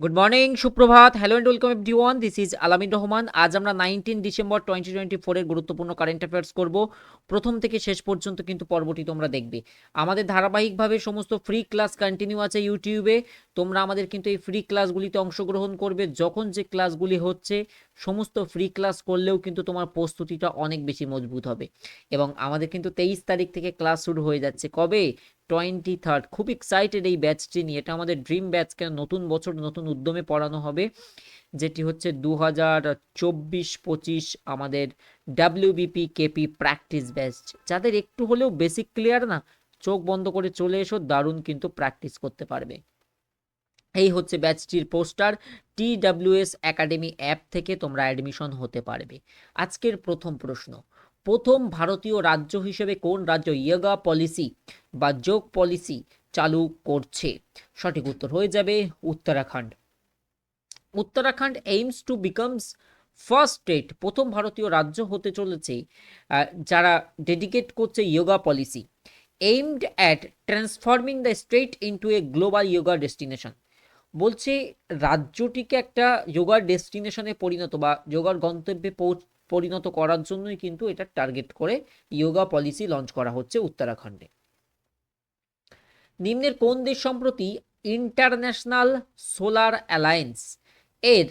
Good morning সুপ্রভাত। Hello and welcome everyone this is Alamin Rahman আজ আমরা nineteen December twenty twenty ফোরের গুরুত্বপূর্ণ কারেন্ট অ্যাফেয়ার্স করব। প্রথম থেকে শেষ পর্যন্ত কিন্তু পর্বটি তোমরা দেখবে। আমাদের ধারাবাহিকভাবে সমস্ত ফ্রি ক্লাস কন্টিনিউ আছে ইউটিউবে তোমরা আমাদের কিন্তু এই ফ্রি ক্লাসগুলিতে অংশগ্রহণ করবে। যখন যে ক্লাসগুলি হচ্ছে, সমস্ত ফ্রি ক্লাস করলেও কিন্তু তোমার প্রস্তুতিটা অনেক বেশি মজবুত হবে। এবং আমাদের কিন্তু তেইশ তারিখ থেকে ক্লাস শুরু হয়ে যাচ্ছে। কবে? টোয়েন্টি থার্ড খুব এক্সাইটেড এই ব্যাচটি নিয়ে। এটা আমাদের ড্রিম ব্যাচ কেন নতুন বছর, নতুন উদ্যমে পড়ানো হবে। যেটি হচ্ছে দু হাজার চব্বিশ পঁচিশ আমাদের ডাব্লিউবিপি কেপি প্র্যাকটিস ব্যাচ যাদের একটু হলেও বেসিক ক্লিয়ার না, চোখ বন্ধ করে চলে এসো, দারুণ কিন্তু প্র্যাকটিস করতে পারবে। এই হচ্ছে ব্যাচটির পোস্টার টি ডাব্লিউএস একাডেমি অ্যাপ থেকে তোমরা অ্যাডমিশন হতে পারবে। আজকের প্রথম প্রশ্ন প্রথম ভারতীয় রাজ্য হিসেবে কোন রাজ্য ইয়োগা পলিসি বা যোগ পলিসি চালু করছে? সঠিক উত্তর হয়ে যাবে Uttarakhand. Uttarakhand aims to becomes first state প্রথম ভারতীয় রাজ্য হতে চলেছে যারা ডেডিকেট করছে yoga policy aimed at transforming the state into a global yoga destination বলছে রাজ্যটিকে একটা যোগার ডেস্টিনেশনে পরিণত বা যোগার গন্তব্যে পরিণত করার জন্যই কিন্তু এটা টার্গেট করে ইয়োগা পলিসি লঞ্চ করা হচ্ছে উত্তরাখণ্ডে। নিম্নের কোন দেশ সম্প্রতি ইন্টারন্যাশনাল সোলার অ্যালায়েন্স এর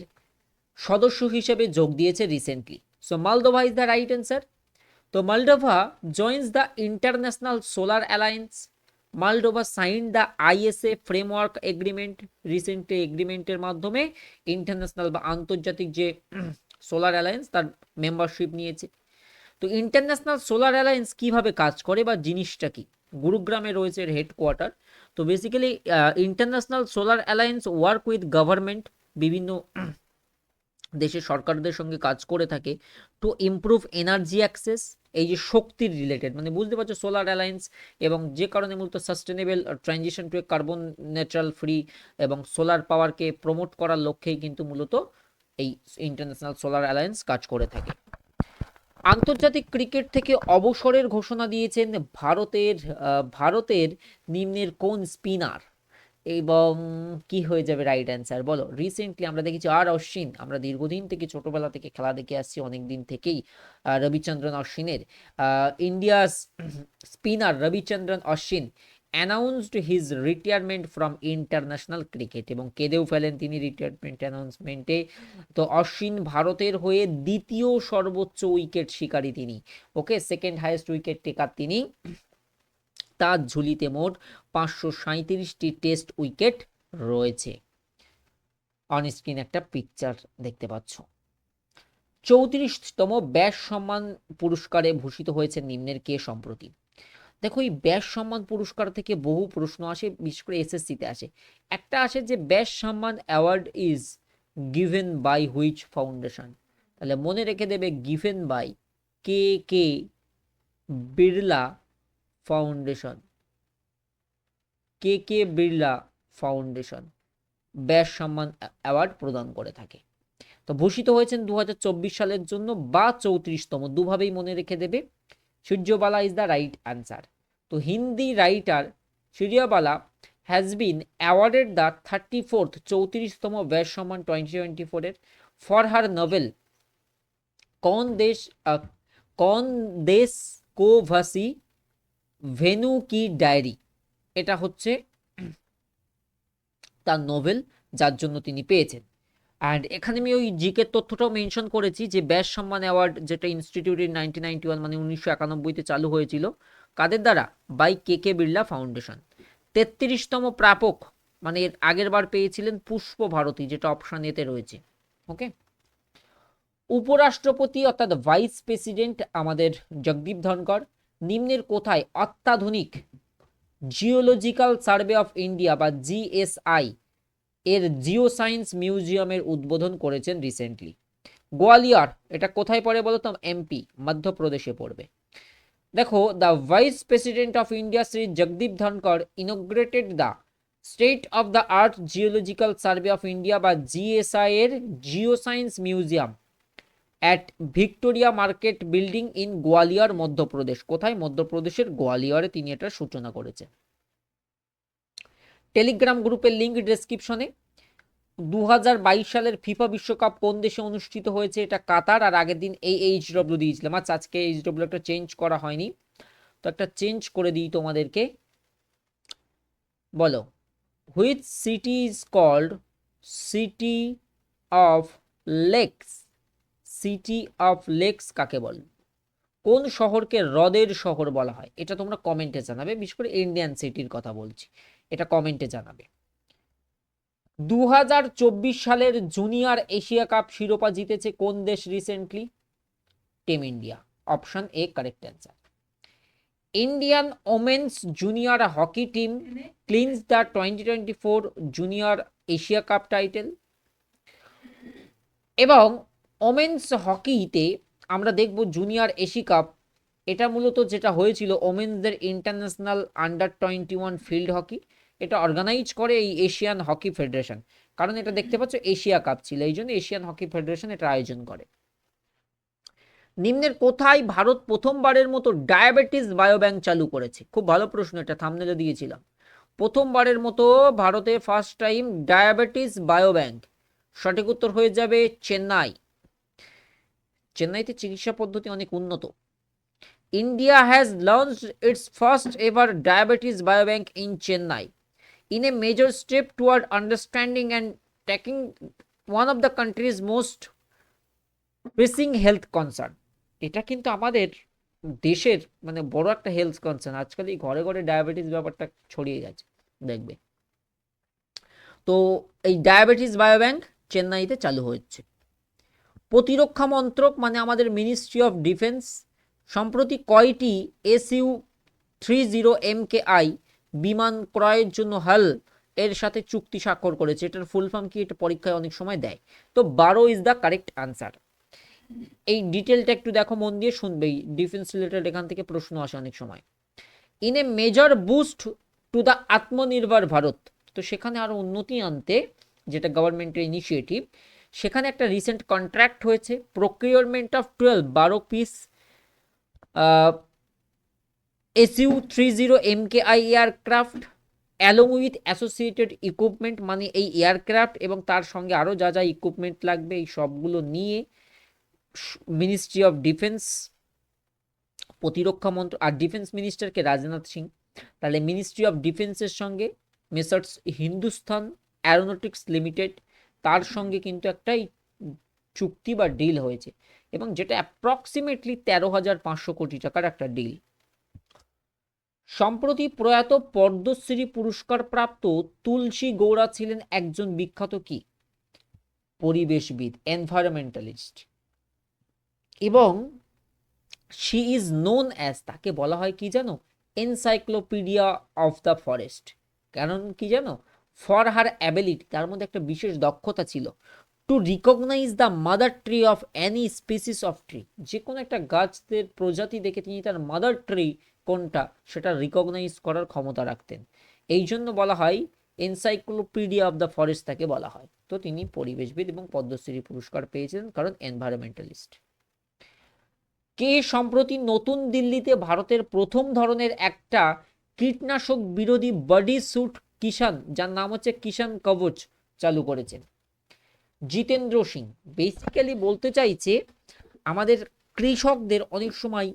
সদস্য হিসেবে যোগ দিয়েছে recently so Moldova is the right answer তো Moldova joins the international solar alliance Moldova sign the ISA framework agreement recently এগ্রিমেন্টের মাধ্যমে ইন্টারন্যাশনাল বা আন্তর্জাতিক যে সোলার অ্যালায়েন্স তার মেম্বারশিপ নিয়েছে। তো ইন্টারন্যাশনাল সোলার অ্যালায়েন্স কীভাবে কাজ করে বা জিনিসটা কি? গুরুগ্রামে রয়েছে এর হেডকোয়ার্টার তো basically international solar alliance work with government বিভিন্ন দেশের সরকারদের সঙ্গে কাজ করে থাকে টু ইমপ্রুভ এনার্জি অ্যাক্সেস এই যে শক্তির রিলেটেড মানে বুঝতে পারছ সোলার অ্যালায়েন্স এবং যে কারণে মূলত sustainable transition to a carbon natural free এবং সোলার পাওয়ারকে প্রমোট করার লক্ষ্যেই কিন্তু মূলত এই ইন্টারন্যাশনাল সোলার অ্যালায়েন্স কাজ করে থাকে। আন্তর্জাতিক ক্রিকেট থেকে অবসরের ঘোষণা দিয়েছেন ভারতের ভারতের নিম্নের কোন স্পিনার? এবং কি হয়ে যাবে রাইট অ্যান্সার বলো। রিসেন্টলি আমরা দেখেছি আর অশ্বিন, আমরা দীর্ঘদিন থেকে ছোটবেলা থেকে খেলা দেখে আসছি অনেক দিন থেকেই Ravichandran অশ্বিনের। India's spinner Ravichandran Ashwin announced his retirement from international cricket এবং কেঁদেও ফেলেন তিনি রিটায়ারমেন্ট অ্যানাউন্সমেন্টে তো অশ্বিন ভারতের হয়ে দ্বিতীয় সর্বোচ্চ উইকেট শিকারী তিনি। Okay second highest wicket taker তিনি। তার ঝুলিতে মোট পাঁচশো সাঁত্রিশটি টেস্ট উইকেট রয়েছে। অন স্ক্রিন একটা পিকচার দেখতে পাচ্ছ। চৌত্রিশতম ব্যাস সম্মান পুরস্কারে ভূষিত হয়েছে নিম্নের কে সম্প্রতি? দেখো, এই ব্যাস সম্মান পুরস্কার থেকে বহু প্রশ্ন আসে, বিশেষ করে এসএসসিতে আসে। একটা আসে যে, Vyas Samman award is given by which foundation. তাহলে মনে রেখে দেবে, given by K K Birla foundation. K K Birla foundation Vyas Samman award প্রদান করে থাকে। তো ভূষিত হয়েছেন দু হাজার চব্বিশ সালের জন্য বা চৌত্রিশতম, দুভাবেই মনে রেখে দেবে। Suryabala is the right answer তো Hindi writer Suryabala has been awarded the thirty fourth চৌত্রিশতম Vyas Samman twenty twenty ফোরের ফর হার নোবেল কন দেশ কন দেশ কো ভাসি ভেনু কি ডায়েরি। এটা হচ্ছে তার নোভেল যার জন্য তিনি পেয়েছেন। অ্যান্ড এখানে আমি ওই জিকের তথ্যটাও মেনশন করেছি যে ব্যাস সম্মান অ্যাওয়ার্ড যেটা ইনস্টিটিউটের নাইনটিন নাইনটি ওয়ান মানে উনিশশো একানব্বইতে চালু হয়েছিল, কাদের দ্বারা? By K K Birla foundation তেত্রিশতম প্রাপক মানে এর আগের বার পেয়েছিলেন পুষ্প ভারতী, যেটা অপশন এতে রয়েছে। ওকে উপরাষ্ট্রপতি অর্থাৎ ভাইস প্রেসিডেন্ট আমাদের জগদীপ ধনকর নিম্নের কোথায়? অত্যাধুনিক জিওলজিক্যাল সার্ভে অফ ইন্ডিয়া বা জিএসআই এর জিও সায়েন্স মিউজিয়ামের উদ্বোধন করেছেন রিসেন্টলি গোয়ালিয়র, এটা কোথায় পড়ে বলো তো? এমপি মধ্যপ্রদেশে পড়বে। দেখো the vice president of India Shri Jagdeep Dhankhar inaugurated the state of the art geological survey of India বা জিএসআই এর geo science museum at Victoria market building in Gwalior Madhya Pradesh. কোথায়? মধ্যপ্রদেশের গোয়ালিয়রে তিনি এটার সূচনা করেছেন। টেলিগ্রাম গ্রুপের link ডেসক্রিপশনে। দু সালের ফিফা বিশ্বকাপ কোন দেশে অনুষ্ঠিত হয়েছে এটা কাতার, আর আগের দিন এই এইচ ডব্লিউ দিয়েছিলাম। আচ্ছা আজকে এইচ ডব্লিউ একটা চেঞ্জ করা হয়নি। তো একটা চেঞ্জ করে দিই তোমাদেরকে। বলো which city is called city of lakes city of lakes কাকে বল? কোন শহরকে হ্রদের শহর বলা হয়? এটা তোমরা কমেন্টে জানাবে। বিশেষ করে ইন্ডিয়ান সিটির কথা বলছি। এটা কমেন্টে জানাবে। দু হাজার চব্বিশ সালের জুনিয়র এশিয়া কাপ শিরোপা জিতেছে কোন দেশ recently team India option A correct answer Indian women's junior hockey team cleans the twenty twenty four junior Asia cup title এবং ওমেন্স হকিতে আমরা দেখব জুনিয়র এশি কাপ এটা মূলত যেটা হয়েছিল ওমেন্সদের international under twenty one field hockey এটা organise করে এই এশিয়ান হকি ফেডারেশন কারণ এটা দেখতে পাচ্ছ এশিয়া কাপ ছিল, এই জন্য এশিয়ান হকি ফেডারেশন এটা আয়োজন করে। নিম্নের কোথায় ভারত প্রথমবারের মতো ডায়াবেটিস বায়োব্যাংক চালু করেছে? খুব ভালো প্রশ্ন, এটা থামনেলে দিয়েছিলাম। প্রথমবারের মতো ভারতে ফার্স্ট টাইম ডায়াবেটিস বায়োব্যাংক সঠিক উত্তর হয়ে যাবে চেন্নাই। চেন্নাইতে চিকিৎসা পদ্ধতি অনেক উন্নত। India has launch its first ever diabetes biobank in Chennai in a major step toward understanding and tackling one of the country's most pressing health concern. এটা কিন্তু আমাদের দেশের মানে বড় একটা হেলথ কনসার্ন আজকাল এই ঘরে ঘরে ডায়াবেটিস ব্যাপারটা ছড়িয়ে গেছে দেখবে। তো এই ডায়াবেটিস বায়োব্যাংক চেন্নাইতে চালু হচ্ছে। প্রতিরক্ষা মন্ত্রক মানে আমাদের মিনিস্ট্রি অফ ডিফেন্স সম্প্রতি কয়টি S U three zero M K I বিমান ক্রয়ের জন্য হাল এর সাথে চুক্তি স্বাক্ষর করেছে। এটার ফুল ফর্ম কি এটা পরীক্ষায় অনেক সময় দেয়। তো বারো ইজ দ্য কারেক্ট আনসার এই ডিটেলটা একটু দেখো, মন দিয়ে শুনবে ডিফেন্স রিলেটেড এখান থেকে প্রশ্ন আসে অনেক সময়। In a major boost to the Atmanirbhar Bharat, তো সেখানে আরও উন্নতি আনতে যেটা গভর্নমেন্টের ইনিশিয়েটিভ সেখানে একটা রিসেন্ট কন্ট্রাক্ট হয়েছে। প্রক্রিয়রমেন্ট অফ টুয়েলভ বারো piece S U three zero M K I aircraft along with associated equipment মানে এই এয়ারক্রাফট এবং তার সঙ্গে আরও যা যা ইকুইপমেন্ট লাগবে, এই সবগুলো নিয়ে মিনিস্ট্রি অফ ডিফেন্স প্রতিরক্ষা মন্ত্র, আর ডিফেন্স মিনিস্টারকে রাজনাথ সিং। তাহলে মিনিস্ট্রি অফ ডিফেন্সের সঙ্গে মেসার্স হিন্দুস্তান অ্যারোনটিক্স লিমিটেড তার সঙ্গে কিন্তু একটাই চুক্তি বা ডিল হয়েছে এবং যেটা অ্যাপ্রক্সিমেটলি তেরো হাজার পাঁচশো কোটি টাকার একটা ডিল সম্প্রতি প্রয়াত পদ্মশ্রী পুরস্কার প্রাপ্ত তুলসী গৌড়া ছিলেন একজন বিখ্যাত কি? পরিবেশবিদ এনভায়রনমেন্টালিস্ট এবং শি ইজ নোন অ্যাজ তাকে বলা হয় কি জানো? এনসাইক্লোপিডিয়া অফ দ্য ফরেস্ট কারণ কি জানো? ফর হার অ্যাবিলিটি তার মধ্যে একটা বিশেষ দক্ষতা ছিল। To recognise the mother tree of any species of tree যে কোনো একটা গাছের প্রজাতি দেখে তিনি তার মাদার ট্রি কোনটা সেটা রিকগনাইজ করার ক্ষমতা রাখতেন। এই জন্য বলা হয় এনসাইক্লোপিডিয়া অফ দ্য ফরেস্ট তাকে বলা হয়। তো তিনি পরিবেশবিদ এবং পদ্মশ্রী পুরস্কার পেয়েছিলেন কারণ এনভায়রনমেন্টালিস্ট কে সম্প্রতি নতুন দিল্লিতে ভারতের প্রথম ধরনের একটা কীটনাশক বিরোধী বডি স্যুট কিষান যার নাম হচ্ছে কিষান কবচ, চালু করেছেন। জিতেন্দ্র সিং। বেসিক্যালি বলতে চাইছে, আমাদের কৃষকদের অনেক সময়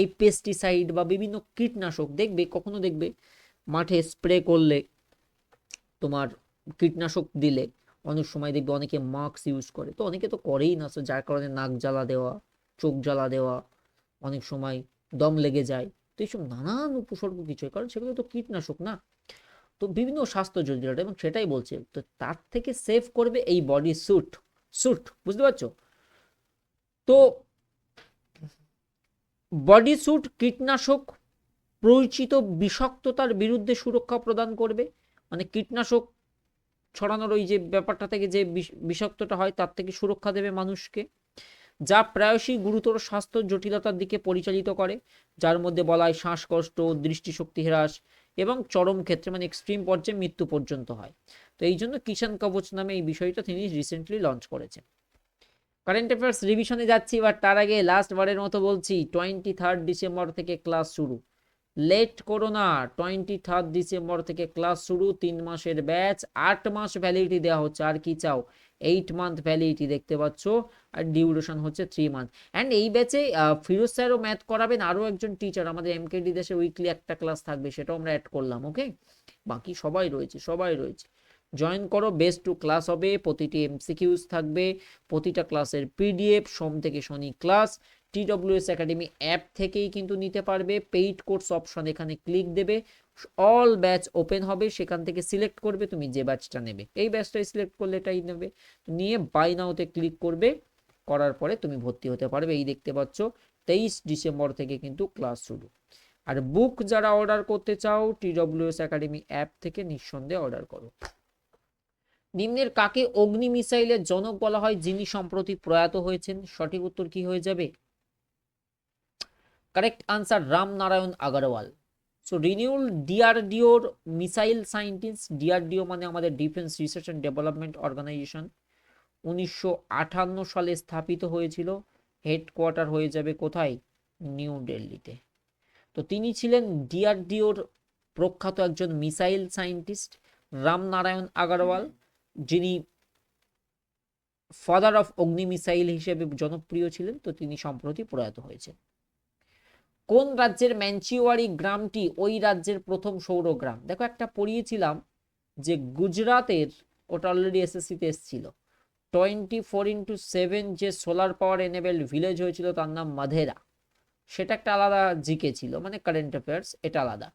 এই পেস্টিসাইড বা বিভিন্ন কীটনাশক দেখবে, কখনো দেখবে মাঠে স্প্রে করলে তোমার কীটনাশক দিলে অনেক সময় দেখবে অনেকে মাস্ক ইউজ করে। তো অনেকে তো করেই না তো যার কারণে নাক জ্বালা দেওয়া, চোখ জ্বালা দেওয়া, অনেক সময় দম লেগে যায়। তো এইসব নানান উপসর্গ কিছু হয়, কারণ সেগুলো তো কীটনাশক না। তো বিভিন্ন স্বাস্থ্য জটিলতা এবং সেটাই বলছে, তো তার থেকে সেভ করবে এই বডি স্যুট স্যুট বুঝতে পারছ? তো বডি স্যুট কীটনাশক পরিচিত বিষাক্ততার বিরুদ্ধে সুরক্ষা প্রদান করবে? মানে কীটনাশক ছড়ানোর ওই যে ব্যাপারটা থেকে যে বিষাক্তটা হয়, তার থেকে সুরক্ষা দেবে মানুষকে, যা প্রায়শই গুরুতর স্বাস্থ্য জটিলতার দিকে পরিচালিত করে, যার মধ্যে বলা হয় শ্বাসকষ্ট, দৃষ্টিশক্তি হ্রাস এবং চরম ক্ষেত্রে মানে এক্সট্রিম পর্যায়ে মৃত্যু পর্যন্ত হয়। তো এই জন্য কিষাণ কবচ নামে এই বিষয়টা তিনি রিসেন্টলি লঞ্চ করেছেন। কারেন্ট অ্যাফেয়ার্স রিভিশনে যাচ্ছি, এবার তার আগে লাস্ট বারের মতো বলছি টোয়েন্টি থার্ড ডিসেম্বর থেকে ক্লাস শুরু। লেট করো না টোয়েন্টি থার্ড ডিসেম্বর থেকে ক্লাস শুরু, তিন মাসের ব্যাচ আট মাস ভ্যালিডিটি দেওয়া হচ্ছে, আর কি চাও? এইট মান্থ ভ্যালিডিটি দেখতে পাচ্ছ, আর ডিউরেশন হচ্ছে থ্রি মান্থ অ্যান্ড এই ব্যাচে ফিরোজ স্যারও ম্যাথ করাবেন, আরও একজন টিচার আমাদের এমকেডি দেশে উইকলি একটা ক্লাস থাকবে, সেটাও আমরা অ্যাড করলাম ওকে বাকি সবাই রয়েছে সবাই রয়েছে। জয়েন করো বেস্ট টু ক্লাস হবে, প্রতিটি এমসিকিউজ থাকবে, প্রতিটা ক্লাসের পিডিএফ সোম থেকে শনি ক্লাস টি টিডব্লিউএস একাডেমি অ্যাপ থেকেই কিন্তু নিতে পারবে পেইড কোর্স অপশন এখানে ক্লিক দেবে অল ব্যাচ ওপেন হবে, সেখান থেকে সিলেক্ট করবে, তুমি যে ব্যাচটা নেবে, এই ব্যাচটাই সিলেক্ট করলে এটাই নেবে, নিয়ে বাই নাওতে ক্লিক করবে, করার পরে তুমি ভর্তি হতে পারবে, এই দেখতে পাচ্ছ, তেইশ ডিসেম্বর থেকে কিন্তু ক্লাস শুরু। আর বুক যারা অর্ডার করতে চাও টি টিডব্লিউএস একাডেমি অ্যাপ থেকে নিঃসন্দেহে অর্ডার করো। নিম্নের কাকে অগ্নি মিসাইলের জনক বলা হয়, যিনি সম্প্রতি প্রয়াত হয়েছেন? সঠিক উত্তর কি হয়ে যাবে? Correct answer Ram Narayan Agarwal. So renowned ডিআরডিওর missile scientist DRDO মানে আমাদের defence research and development organisation উনিশশো আটান্ন সালে স্থাপিত হয়েছিল। হেডকোয়ার্টার হয়ে যাবে কোথায়? নিউ দিল্লিতে। তো, তিনি ছিলেন ডিআরডিওর প্রখ্যাত একজন মিসাইল সায়েন্টিস্ট রামনারায়ণ আগারওয়াল। যিনি ফাদার অফ অগ্নি মিসাইল হিসেবে জনপ্রিয় ছিলেন, তো তিনি সম্প্রতি প্রয়াত হয়েছেন। কোন রাজ্যের ম্যানচিওয়ারি গ্রামটি ওই রাজ্যের প্রথম সৌর গ্রাম? দেখো, একটা পড়িয়েছিলাম যে গুজরাতের, ওটা অলরেডি এসএসসিতে এসেছিল। টোয়েন্টি ফোর ইন্টু সেভেন যে সোলার পাওয়ার এনেবেল ভিলেজ হয়েছিল, তার নাম মাধেরা। সেটা একটা আলাদা জিকে ছিল মানে কারেন্ট অ্যাফেয়ার্স এটা আলাদা।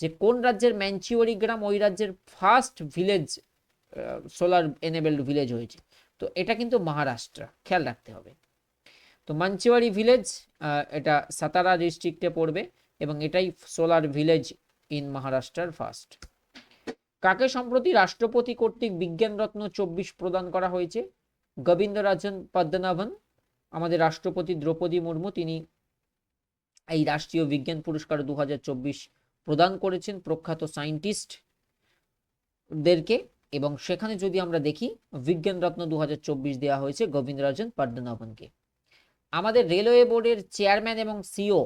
যে কোন রাজ্যের ম্যানচিওরি গ্রাম, ওই রাজ্যের first village solar enabled village হয়েছে। তো এটা কিন্তু মহারাষ্ট্র, খেয়াল রাখতে হবে। তো মাঞ্চিওয়ারি ভিলেজ এটা সাতারা ডিস্ট্রিক্টে পড়বে এবং এটাই সোলার ভিলেজ ইন মহারাষ্ট্রার ফার্স্ট কাকে সম্প্রতি রাষ্ট্রপতি কর্তৃক বিজ্ঞান রত্ন চব্বিশ প্রদান করা হয়েছে? গোবিন্দরাজন পদ্মনাভন, আমাদের রাষ্ট্রপতি দ্রৌপদী মুর্মু, তিনি এই রাষ্ট্রীয় বিজ্ঞান পুরস্কার দু হাজার চব্বিশ প্রদান করেছেন প্রখ্যাত সায়েন্টিস্ট দেরকে এবং সেখানে যদি আমরা দেখি, বিজ্ঞান রত্ন দু দেওয়া হয়েছে গোবিন্দরাজন পদ্মনাভনকে। আমাদের রেলওয়ে বোর্ডের চেয়ারম্যান এবং সিও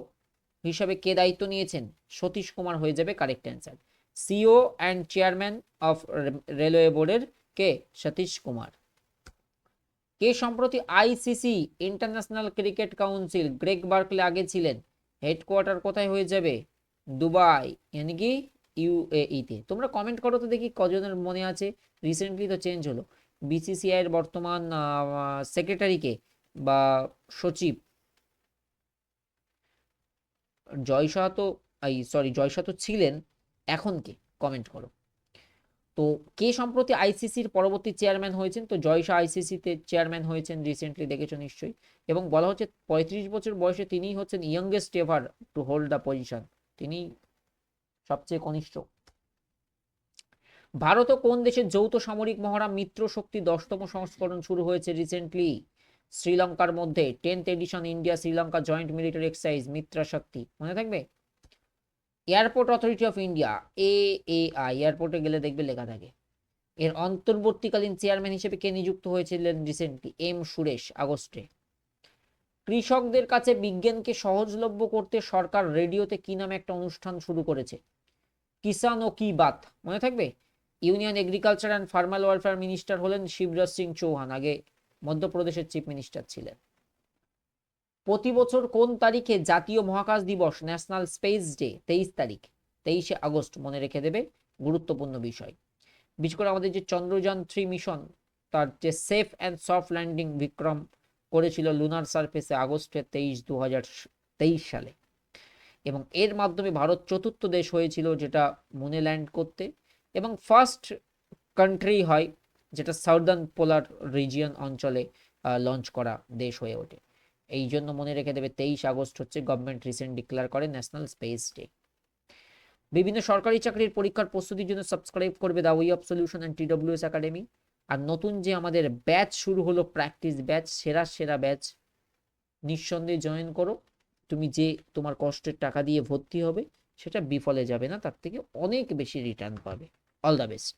হিসাবে কে দায়িত্ব নিয়েছেন? সতীশ কুমার হয়ে যাবে correct answer. CEO and chairman of railway বোর্ডের কে? সতীশ কুমার। কে সম্প্রতি ICC international cricket council Greg Barclay আগে ছিলেন? হেডকোয়ার্টার কোথায় হয়ে যাবে? দুবাই। কি? ইউএইতে তোমরা কমেন্ট করো তো দেখি কজনের মনে আছে। রিসেন্টলি তো চেঞ্জ হলো। বিসিসিআই এর বর্তমান সেক্রেটারিকে বা সচিব? জয়শাহ তো এই সরি জয়শাহ তো ছিলেন। এখন কে? কমেন্ট করো। তো কে সম্প্রতি আইসিসির পরবর্তী চেয়ারম্যান হয়েছেন? তো জয়শাহ আইসিসিতে চেয়ারম্যান হয়েছেন রিসেন্টলি দেখেছ নিশ্চয়ই। এবং বলা হচ্ছে পঁয়ত্রিশ বছর বয়সে তিনিই হচ্ছেন youngest ever to hold the position তিনি সবচেয়ে কনিষ্ঠ। ভারত ও কোন দেশের যৌথ সামরিক মহড়া মিত্র শক্তি দশতম সংস্করণ শুরু হয়েছে রিসেন্টলি শ্রীলঙ্কার মধ্যে tenth edition India Sri Lanka joint military exercise Mitra Shakti. মনে থাকবে? Airport authority of India A A I এয়ারপোর্টে গেলে দেখবে লেখা থাকে। এর অন্তর্বর্তীকালীন চেয়ারম্যান হিসেবে কে নিযুক্ত হয়েছিলেন রিসেন্টলি এম সুরেশ, আগস্টে। কৃষকদের কাছে বিজ্ঞানকে সহজলভ্য করতে সরকার রেডিওতে কি নামে একটা অনুষ্ঠান শুরু করেছে? কিষান ও কি বাত? মনে থাকবে? Union agriculture and farmers welfare minister হলেন শিবরাজ সিং চৌহান, আগে মধ্যপ্রদেশের চিফ মিনিস্টার ছিলেন। প্রতি বছর কোন তারিখে জাতীয় মহাকাশ দিবস, ন্যাশনাল স্পেস ডে, তেইশ তারিখ, তেইশে আগস্ট, মনে রেখে দেবে? গুরুত্বপূর্ণ বিষয়। বিশেষ করে আমাদের যে চন্দ্রযান থ্রি মিশন, তার যে safe and soft landing Vikram করেছিল, লুনার সার্ফেসে আগস্টের তেইশ দু সালে। এবং এর মাধ্যমে ভারত চতুর্থ দেশ হয়েছিল যেটা মুনে ল্যান্ড করতে। এবং ফার্স্ট কান্ট্রি হয় যেটা সাউদার্ন পোলার রিজিয়ন অঞ্চলে লঞ্চ করা দেশ হয়ে ওঠে। এই জন্য মনে রেখে দেবে তেইশ আগস্ট হচ্ছে গভর্নমেন্ট রিসেন্ট ডিক্লেয়ার করে ন্যাশনাল স্পেস ডে বিভিন্ন সরকারি চাকরির পরীক্ষার প্রস্তুতির জন্য সাবস্ক্রাইব করবে the way of solution and TWS academy আর নতুন যে আমাদের ব্যাচ শুরু হলো প্র্যাকটিস ব্যাচ সেরা সেরা ব্যাচ নিঃসন্দেহে জয়েন করো। তুমি যে তোমার কষ্টের টাকা দিয়ে ভর্তি হবে, সেটা বিফলে যাবে না, তার থেকে অনেক বেশি রিটার্ন পাবে। All the best